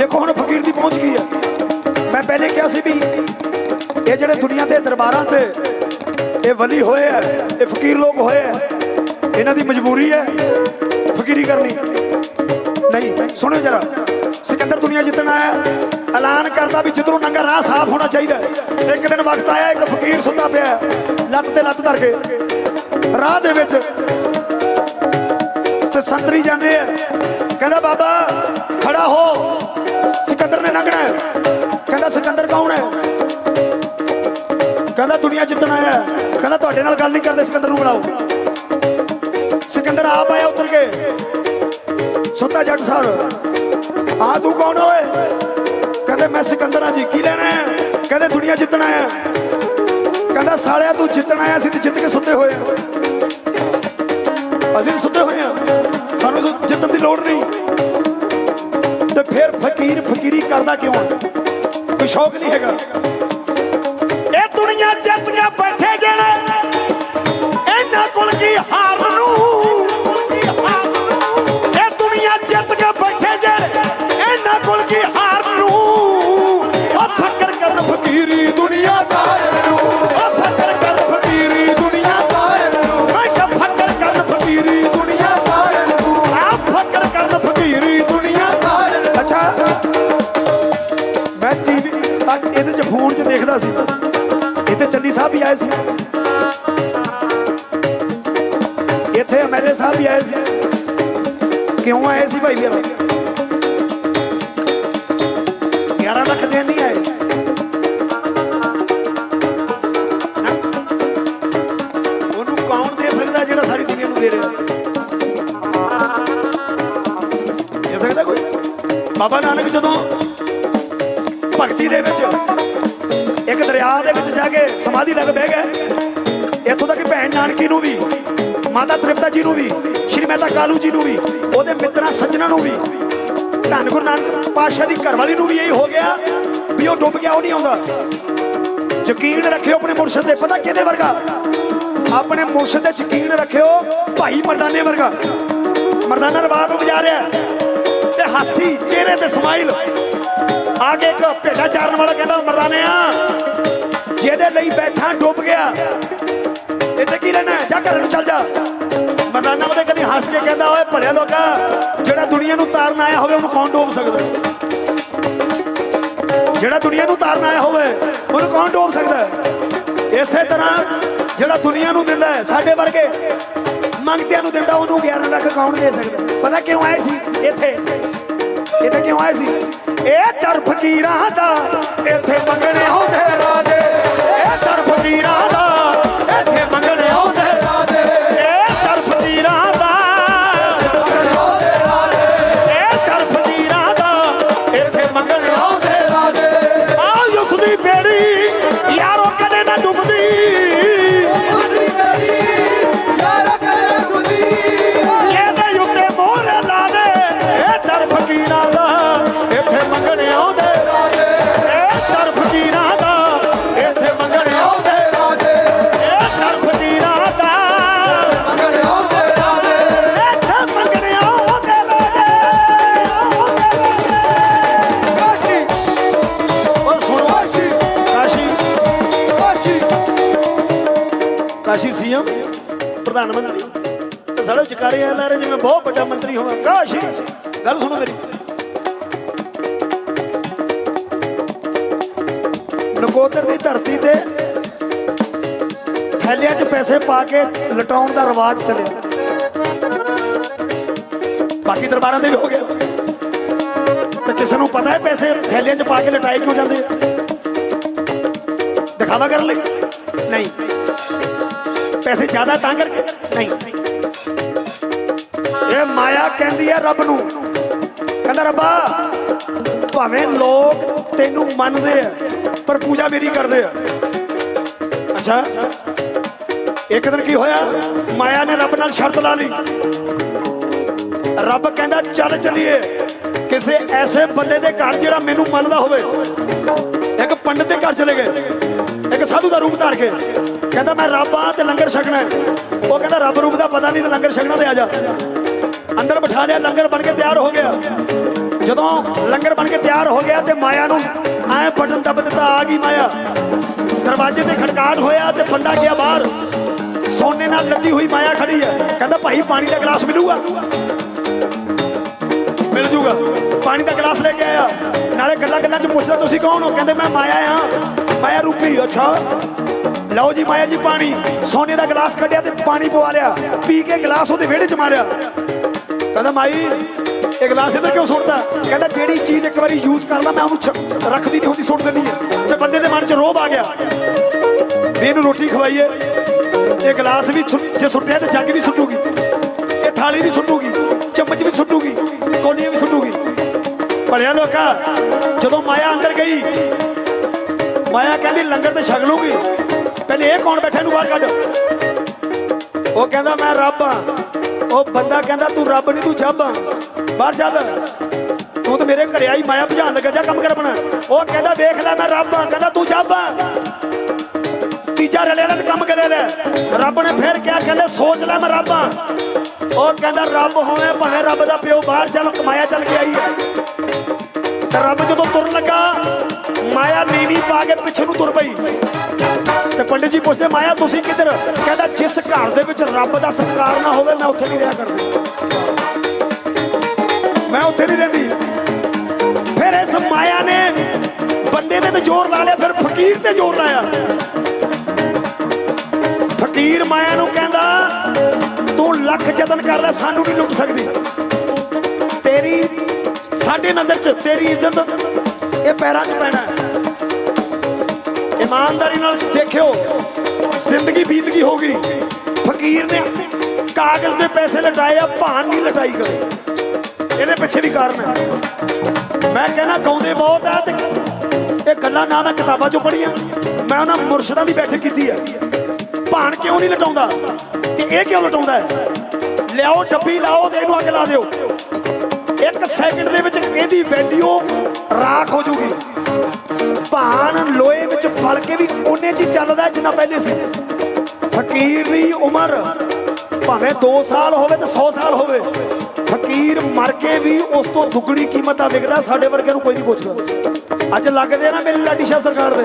ਦੇਖੋ ਹੁਣ ਫਕੀਰ ਦੀ ਪਹੁੰਚ ਗਈ ਹੈ। ਮੈਂ ਪਹਿਲੇ ਕਿਹਾ ਸੀ ਵੀ ਇਹ ਜਿਹੜੇ ਦੁਨੀਆ ਦੇ ਦਰਬਾਰਾਂ ਤੇ ਇਹ ਵਲੀ ਹੋਏ ਆ ਇਹ ਫਕੀਰ ਲੋਕ ਹੋਏ ਆ ਇਹਨਾਂ ਦੀ ਮਜਬੂਰੀ ਹੈ ਫਕੀਰੀ ਕਰਨੀ। ਨਹੀਂ, ਸੁਣੋ ਜਰਾ, ਸਿਕੰਦਰ ਦੁਨੀਆ ਜਿੱਤਣ ਆਇਆ, ਐਲਾਨ ਕਰਦਾ ਵੀ ਜਿੱਧਰੋਂ ਨੰਗਾ ਰਾਹ ਸਾਫ਼ ਹੋਣਾ ਚਾਹੀਦਾ ਇੱਕ ਦਿਨ ਵਕਤ ਆਇਆ, ਇੱਕ ਫਕੀਰ ਸੁੱਤਾ ਪਿਆ ਲੱਤ ਤੇ ਲੱਤ ਧਰ ਕੇ। ਰਾਹ ਦੇ ਵਿੱਚ ਤੇ ਸੰਤਰੀ ਜਾਂਦੇ ਆ ਕਹਿੰਦਾ, ਬਾਬਾ, ਖੜਾ ਹੋ। ਸਿਕੰਦਰ ਨੇ ਲੰਘਣਾ ਕਹਿੰਦਾ, ਸਿਕੰਦਰ, ਕੌਣ ਹੈ? ਕਹਿੰਦਾ, ਦੁਨੀਆ ਜਿੱਤਣ ਆਇਆ ਕਹਿੰਦਾ, ਤੁਹਾਡੇ ਨਾਲ ਗੱਲ ਨਹੀਂ ਕਰਦੇ, ਸਿਕੰਦਰ ਨੂੰ ਬੁਲਾਓ। ਸਿਕੰਦਰ ਆਪ ਆਇਆ ਉਤਰ ਕੇ। ਸੁੱਤਾ ਜੱਟ ਸਾਹਿਬ ਆ ਤੂੰ ਕੌਣ ਓਏ? ਕਹਿੰਦੇ, ਮੈਂ ਸਿਕੰਦਰ ਆ ਜੀ, ਕੀ ਲੈਣਾ ਹੈ? ਕਹਿੰਦੇ, ਦੁਨੀਆ ਜਿੱਤਣ ਆਇਆ ਕਹਿੰਦਾ, ਸਾਲਿਆ, ਤੂੰ ਜਿੱਤਣ ਆਇਆ ਸੀ ਤੇ ਜਿੱਤ ਕੇ ਸੁੱਤੇ ਹੋਏ ਅਸੀਂ ਸੁੱਤੇ ਹੋਏ ਆ। ਸਾਨੂੰ ਜਿੱਤਣ ਦੀ ਲੋੜ ਨਹੀਂ। ਤੇ ਫਿਰ ਫਕੀਰ ਫਕੀਰੀ ਕਰਦਾ ਕਿਉਂ? ਕੋਈ ਸ਼ੌਕ ਨਹੀਂ ਹੈਗਾ। ਇਹ ਦੁਨੀਆ ਜਿੱਤ ਫੋਨ ਸੀ? ਇੱਥੇ ਚੰਨੀ ਸਾਹਿਬ ਵੀ ਆਏ ਸੀ। ਇੱਥੇ ਐਮਐਲਏ ਸਾਹਿਬ ਵੀ ਆਏ ਸੀ। ਕਿਉਂ ਆਏ ਸੀ ਭਾਈ ਵੀਰ 11 ਲੱਖ ਦੇ ਨਹੀਂ ਆਏ। ਉਹਨੂੰ ਕੌਣ ਦੇ ਸਕਦਾ ਜਿਹੜਾ ਸਾਰੀ ਦੁਨੀਆ ਨੂੰ ਦੇ ਰਿਹਾ? ਦੇ ਸਕਦਾ ਕੋਈ? ਬਾਬਾ ਨਾਨਕ ਜਦੋਂ ਭਗਤੀ ਦੇ ਵਿੱਚ ਦਰਿਆ ਦੇ ਵਿੱਚ ਜਾ ਕੇ ਸਮਾਧੀ ਲੱਗ ਬਹਿ ਗਏ। ਇੱਥੋਂ ਤੱਕ ਭੈਣ ਨਾਨਕੀ ਨੂੰ ਵੀ, ਮਾਤਾ ਤ੍ਰਿਪਤਾ ਜੀ ਨੂੰ ਵੀ, ਸ਼੍ਰੀ ਮਹਿਤਾ ਕਾਲੂ ਜੀ ਨੂੰ ਵੀ, ਉਹਦੇ ਮਿੱਤਰਾਂ ਸੱਜਣਾ ਨੂੰ ਵੀ, ਧੰਨ ਗੁਰੂ ਨਾਨਕ ਪਾਤਸ਼ਾਹ ਦੀ ਘਰਵਾਲੀ ਨੂੰ ਵੀ ਇਹੀ ਹੋ ਗਿਆ ਵੀ ਉਹ ਡੁੱਬ ਗਿਆ, ਉਹ ਨਹੀਂ ਆਉਂਦਾ। ਯਕੀਨ ਰੱਖਿਓ ਆਪਣੇ ਮੁਰਸ਼ਦ ਤੇ ਪਤਾ ਕਿਹਦੇ ਵਰਗਾ? ਆਪਣੇ ਮੁਰਸ਼ਦ ਤੇ ਯਕੀਨ ਰੱਖਿਓ, ਭਾਈ ਮਰਦਾਨੇ ਵਰਗਾ। ਮਰਦਾਨਾ ਰਵਾਬ ਵਜਾ ਰਿਹਾ ਤੇ ਹਾਸੀ, ਚਿਹਰੇ ਤੇ ਸਮਾਈਲ। ਆ ਕੇ ਇੱਕ ਭੇਡਾ ਚਾਰਨ ਵਾਲਾ ਕਹਿੰਦਾ, ਮਰਦਾਨਿਆ ਜਿਹਦੇ ਲਈ ਬੈਠਾ, ਡੁੱਬ ਗਿਆ। ਇੱਥੇ ਕੀ ਲੈਣਾ ਜਾ ਘਰ ਨੂੰ ਚੱਲ ਜਾ। ਮਰਦਾਨਾ ਉਹਦੇ ਕਦੀ ਹੱਸ ਕੇ ਕਹਿੰਦਾ, ਓਏ ਭਲਿਆ ਲੋਕਾ, ਜਿਹੜਾ ਦੁਨੀਆ ਨੂੰ ਤਾਰਨ ਆਇਆ ਹੋਵੇ, ਉਹਨੂੰ ਕੌਣ ਡੋਬ ਸਕਦਾ? ਜਿਹੜਾ ਦੁਨੀਆ ਨੂੰ ਤਾਰਨ ਆਇਆ ਹੋਵੇ, ਉਹਨੂੰ ਕੌਣ ਡੋਬ ਸਕਦਾ ਇਸੇ ਤਰ੍ਹਾਂ ਜਿਹੜਾ ਦੁਨੀਆ ਨੂੰ ਦਿੰਦਾ ਸਾਡੇ ਵਰਗੇ ਮੰਗਤਿਆਂ ਨੂੰ ਦਿੰਦਾ, ਉਹਨੂੰ 11 ਲੱਖ ਕੌਣ ਦੇ ਸਕਦਾ ਪਤਾ ਕਿਉਂ ਆਏ ਸੀ ਇੱਥੇ? ਇੱਥੇ ਕਿਉਂ ਆਏ ਸੀ? ਇਹ ਦਰ ਫਕੀਰਾਂ ਦਾ ਇੱਥੇ ਮੰਗਣੇ ਆਉਂਦੇ ਰਾਜੇ। ਇਹ ਕਾਸ਼ੀ ਸੀਐਮ, ਪ੍ਰਧਾਨ ਮੰਤਰੀ। ਤੇ ਸਾਡੇ ਚਕਾਰੇ ਆ ਲਾ ਰਹੇ ਜਿਵੇਂ ਬਹੁਤ ਵੱਡਾ ਮੰਤਰੀ ਹੋਵਾਂ। ਕਾਸ਼ੀ, ਗੱਲ ਸੁਣੋ ਮੇਰੀ। ਨਕੋਦਰ ਦੀ ਧਰਤੀ ਤੇ ਥੈਲਿਆਂ 'ਚ ਪੈਸੇ ਪਾ ਕੇ ਲਟਾਉਣ ਦਾ ਰਿਵਾਜ ਚੱਲਿਆ। ਬਾਕੀ ਦਰਬਾਰਾਂ ਤੇ ਵੀ ਹੋ ਗਿਆ। ਤੇ ਕਿਸੇ ਨੂੰ ਪਤਾ ਹੈ ਪੈਸੇ ਥੈਲਿਆਂ 'ਚ ਪਾ ਕੇ ਲਟਾਏ ਕਿਉਂ ਜਾਂਦੇ ਦਿਖਾਵਾ ਕਰਨ ਲਈ? ਨਹੀਂ। ਪੈਸੇ ਜ਼ਿਆਦਾ ਤਾਂ ਕਰਕੇ ਨਹੀਂ। ਇਹ ਮਾਇਆ ਕਹਿੰਦੀ ਹੈ ਰੱਬ ਨੂੰ। ਕਹਿੰਦਾ, ਰੱਬਾ, ਭਾਵੇਂ ਲੋਕ ਤੈਨੂੰ ਮੰਨਦੇ ਆ, ਪਰ ਪੂਜਾ ਮੇਰੀ ਕਰਦੇ ਆ। ਅੱਛਾ। ਇੱਕ ਦਿਨ ਕੀ ਹੋਇਆ? ਮਾਇਆ ਨੇ ਰੱਬ ਨਾਲ ਸ਼ਰਤ ਲਾ ਲਈ। ਰੱਬ ਕਹਿੰਦਾ, ਚੱਲ ਚੱਲੀਏ। ਕਿਸੇ ਐਸੇ ਬੰਦੇ ਦੇ ਘਰ ਜਿਹੜਾ ਮੈਨੂੰ ਮੰਨਦਾ ਹੋਵੇ। ਇੱਕ ਪੰਡਤ ਦੇ ਘਰ ਚਲੇ ਗਏ। ਇੱਕ ਸਾਧੂ ਦਾ ਰੂਪ ਧਾਰ ਕੇ ਕਹਿੰਦਾ, ਮੈਂ ਰੱਬ ਆ ਤੇ ਲੰਗਰ ਛਕਣਾ ਉਹ ਕਹਿੰਦਾ, ਰੱਬ ਰੂਪ ਦਾ ਪਤਾ ਨਹੀਂ ਤੇ ਲੰਗਰ ਛਕਣਾ ਤੇ ਆ ਜਾ। ਅੰਦਰ ਬਿਠਾ ਲਿਆ, ਲੰਗਰ ਬਣ ਕੇ ਤਿਆਰ ਹੋ ਗਿਆ। ਜਦੋਂ ਲੰਗਰ ਬਣ ਕੇ ਤਿਆਰ ਹੋ ਗਿਆ ਤੇ ਮਾਇਆ ਨੂੰ ਐ ਬਟਨ ਦੱਬ ਦਿੱਤਾ, ਆ ਗਈ ਮਾਇਆ। ਦਰਵਾਜ਼ੇ ਤੇ ਖੜਕਾਟ ਹੋਇਆ ਤੇ ਬੰਦਾ ਗਿਆ ਬਾਹਰ। ਸੋਨੇ ਨਾਲ ਲੱਦੀ ਹੋਈ ਮਾਇਆ ਖੜੀ ਹੈ। ਕਹਿੰਦਾ, ਭਾਈ, ਪਾਣੀ ਦਾ ਗਲਾਸ ਮਿਲੂਗਾ? ਮਿਲ ਜੂਗਾ। ਪਾਣੀ ਦਾ ਗਲਾਸ ਲੈ ਕੇ ਆਇਆ। ਨਾਲੇ ਗੱਲਾਂ ਗੱਲਾਂ ਚ ਪੁੱਛਦਾ, ਤੁਸੀਂ ਕੌਣ ਹੋ? ਕਹਿੰਦੇ, ਮੈਂ ਮਾਇਆ ਆ ਮਾਇਆ ਰੂਪੀ ਅੱਛਾ। ਲਓ ਜੀ ਮਾਇਆ ਜੀ ਪਾਣੀ। ਸੋਨੇ ਦਾ ਗਲਾਸ ਕੱਢਿਆ ਤੇ ਪਾਣੀ ਪਵਾ ਲਿਆ। ਪੀ ਕੇ ਗਲਾਸ ਉਹਦੇ ਵਿਹੜੇ ਚ ਮਾਰਿਆ। ਕਹਿੰਦਾ ਮਾਈ, ਇਹ ਗਲਾਸ ਇੱਧਰ ਕਿਉਂ ਸੁੱਟਦਾ? ਕਹਿੰਦਾ ਜਿਹੜੀ ਚੀਜ਼ ਇੱਕ ਵਾਰੀ ਯੂਜ਼ ਕਰ ਲਾ, ਮੈਂ ਉਹਨੂੰ ਰੱਖਦੀ ਨਹੀਂ ਹੁੰਦੀ, ਸੁੱਟ ਦਿੰਦੀ ਹੈ ਤੇ ਬੰਦੇ ਦੇ ਮਨ 'ਚ ਰੋਬ ਆ ਗਿਆ। ਵੀ ਇਹਨੂੰ ਰੋਟੀ ਖਵਾਈਏ। ਇਹ ਗਲਾਸ ਵੀ ਸੁੱਟ- ਜੇ ਸੁੱਟਿਆ ਤੇ ਜੱਗ ਵੀ ਸੁੱਟੂਗੀ। ਇਹ ਥਾਲੀ ਵੀ ਸੁੱਟੂਗੀ। ਚਮਚ ਵੀ ਸੁੱਟੂਗੀ। ਕੋਲੀਆਂ ਵੀ ਸੁੱਟੂਗੀ। ਭਲਿਆ ਲੋਕਾ, ਜਦੋਂ ਮਾਇਆ ਅੰਦਰ ਗਈ ਮਾਇਆ ਕਹਿੰਦੀ, ਲੰਗਰ ਤੇ ਛਕ ਲੂਗੀ ਪਹਿਲੇ ਇਹ ਕੌਣ ਬੈਠਾ ਨੂੰ ਬਾਹਰ ਕੱਢ? ਉਹ ਕਹਿੰਦਾ, ਮੈਂ ਰੱਬ ਆ ਉਹ ਬੰਦਾ ਕਹਿੰਦਾ, ਤੂੰ ਰੱਬ ਨਹੀਂ ਤੂੰ ਜੱਬ ਆ ਬਾਹਰ ਚੱਲ। ਤੂੰ ਤਾਂ ਮੇਰੇ ਘਰੇ ਆਈ, ਮਾਇਆ ਭਜਾਣ ਲੱਗਾ, ਜਾ ਕੰਮ ਕਰ ਆਪਣਾ। ਉਹ ਕਹਿੰਦਾ, ਵੇਖ ਲੈ, ਮੈਂ ਰੱਬ ਆ ਕਹਿੰਦਾ, ਤੂੰ ਜੱਬ ਆ ਤੀਜਾ ਰਲੇ ਨਾ ਕੰਮ ਕਰੇ ਲੈ ਰੱਬ ਨੇ ਫੇਰ ਕਿਹਾ, ਕਹਿੰਦੇ, ਸੋਚ ਲੈ, ਮੈਂ ਰੱਬ ਆ ਉਹ ਕਹਿੰਦਾ, ਰੱਬ ਹੋਵੇ ਭਾਵੇਂ ਰੱਬ ਦਾ ਪਿਓ ਬਾਹਰ ਚੱਲ ਕਮਾਇਆ ਚੱਲ ਕੇ ਆਈ ਹੈ। ਰੱਬ ਜਦੋਂ ਤੁਰਨ ਲੱਗਾ, ਮਾਇਆ ਨੀਵੀਂ ਪਾ ਕੇ ਪਿੱਛੇ ਨੂੰ ਤੁਰ ਪਈ। ਤੇ ਪੰਡਿਤ ਜੀ ਪੁੱਛਦੇ, ਮਾਇਆ, ਤੁਸੀਂ ਕਿੱਧਰ? ਕਹਿੰਦਾ, ਜਿਸ ਘਰ ਦੇ ਵਿੱਚ ਰੱਬ ਦਾ ਸਤਿਕਾਰ ਨਾ ਹੋਵੇ, ਮੈਂ ਉੱਥੇ ਨਹੀਂ ਰਿਹਾ ਕਰਦੀ। ਮੈਂ ਉੱਥੇ ਨਹੀਂ ਰਹਿੰਦੀ। ਫਿਰ ਇਸ ਮਾਇਆ ਨੇ ਬੰਦੇ ਦੇ ਤੇ ਜ਼ੋਰ ਲਾ ਲਿਆ, ਫਿਰ ਫਕੀਰ ਤੇ ਜ਼ੋਰ ਲਾਇਆ। ਫਕੀਰ ਮਾਇਆ ਨੂੰ ਕਹਿੰਦਾ, ਤੂੰ ਲੱਖ ਯਤਨ ਕਰ ਲੈ ਸਾਨੂੰ ਨਹੀਂ ਲੁੱਟ ਸਕਦੀ? ਤੇਰੀ ਸਾਡੇ ਨਜ਼ਰ 'ਚ ਤੇਰੀ ਇੱਜ਼ਤ ਇਹ ਪੈਰਾਂ 'ਚ ਪੈਣਾ ਇਮਾਨਦਾਰੀ ਨਾਲ ਦੇਖਿਓ, ਜ਼ਿੰਦਗੀ ਬੀਤ ਗਈ। ਹੋਗੀ ਫਕੀਰ ਨੇ ਕਾਗਜ਼ ਦੇ ਪੈਸੇ ਲਟਾਏ ਆ, ਭਾਨ ਨਹੀਂ ਲਟਾਈ ਕਦੇ। ਇਹਦੇ ਪਿੱਛੇ ਵੀ ਕਾਰਨ ਹੈ। ਮੈਂ ਕਹਿੰਦਾ, ਗਾਉਂਦੇ ਬਹੁਤ ਆ ਤੇ ਇਹ ਗੱਲਾਂ ਨਾ ਮੈਂ ਕਿਤਾਬਾਂ 'ਚੋਂ ਪੜ੍ਹੀਆਂ। ਮੈਂ ਉਹਨਾਂ ਮੁਰਸ਼ਿਦਾਂ ਦੀ ਬੈਠਕ ਕੀਤੀ ਹੈ ਭਾਨ ਕਿਉਂ ਨਹੀਂ ਲਟਾਉਂਦਾ? ਤੇ ਇਹ ਕਿਉਂ ਲਟਾਉਂਦਾ ਲਿਆਓ, ਡੱਬੀ ਲਾਓ ਤੇ ਇਹਨੂੰ ਅੱਗ ਲਾ ਦਿਓ। ਇੱਕ ਸੈਕਿੰਡ ਦੇ ਵਿੱਚ ਇਹਦੀ ਵੈਲਿਊ ਰਾਖ ਹੋ ਜੂਗੀ ਭਾਨ ਲੋਹੇ ਵਿੱਚ ਫੜ ਕੇ ਵੀ ਉਹਨੇ ਚ ਚੱਲਦਾ ਜਿੰਨਾ ਪਹਿਲੇ ਸੀ। ਫਕੀਰ ਦੀ ਉਮਰ ਭਾਵੇਂ 2 ਸਾਲ ਹੋਵੇ ਤੇ 100 ਸਾਲ ਹੋਵੇ, ਫਕੀਰ ਮਰ ਕੇ ਵੀ ਉਸ ਤੋਂ ਦੁੱਗਣੀ ਕੀਮਤ ਦਾ ਵਿਕਦਾ, ਸਾਡੇ ਵਰਗੇ ਨੂੰ ਕੋਈ ਨਹੀਂ ਪੁੱਛਦਾ। ਅੱਜ ਲੱਗਦੇ ਆ ਨਾ ਮੇਰੀ ਲਾਡੀ ਸ਼ਾਹ ਸਰਕਾਰ ਦੇ।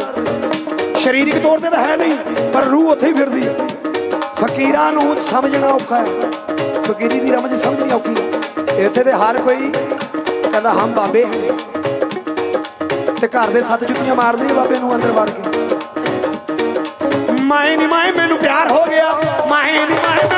ਸਰੀਰਕ ਤੌਰ ਤੇ ਤਾਂ ਹੈ ਨਹੀਂ, ਪਰ ਰੂਹ ਉੱਥੇ ਹੀ ਫਿਰਦੀ। ਫਕੀਰਾਂ ਨੂੰ ਸਮਝਣਾ ਔਖਾ ਹੈ। ਫਕੀਰੀ ਦੀ ਰਮਜ ਸਮਝਣੀ ਔਖੀ ਹੈ। ਇੱਥੇ ਤੇ ਹਰ ਕੋਈ ਕਹਿੰਦਾ ਹਮ ਬਾਬੇ। ਹਾਂ ਤੇ ਘਰ ਦੇ ਸੱਤ ਜੁੱਤੀਆਂ ਮਾਰਦੇ ਬਾਬੇ ਨੂੰ ਅੰਦਰ ਵੜ ਕੇ। ਮਾਏ ਨੀ ਮਾਏ ਮੈਨੂੰ ਪਿਆਰ ਹੋ ਗਿਆ। ਮਾਏ ਨੀ ਮਾਏ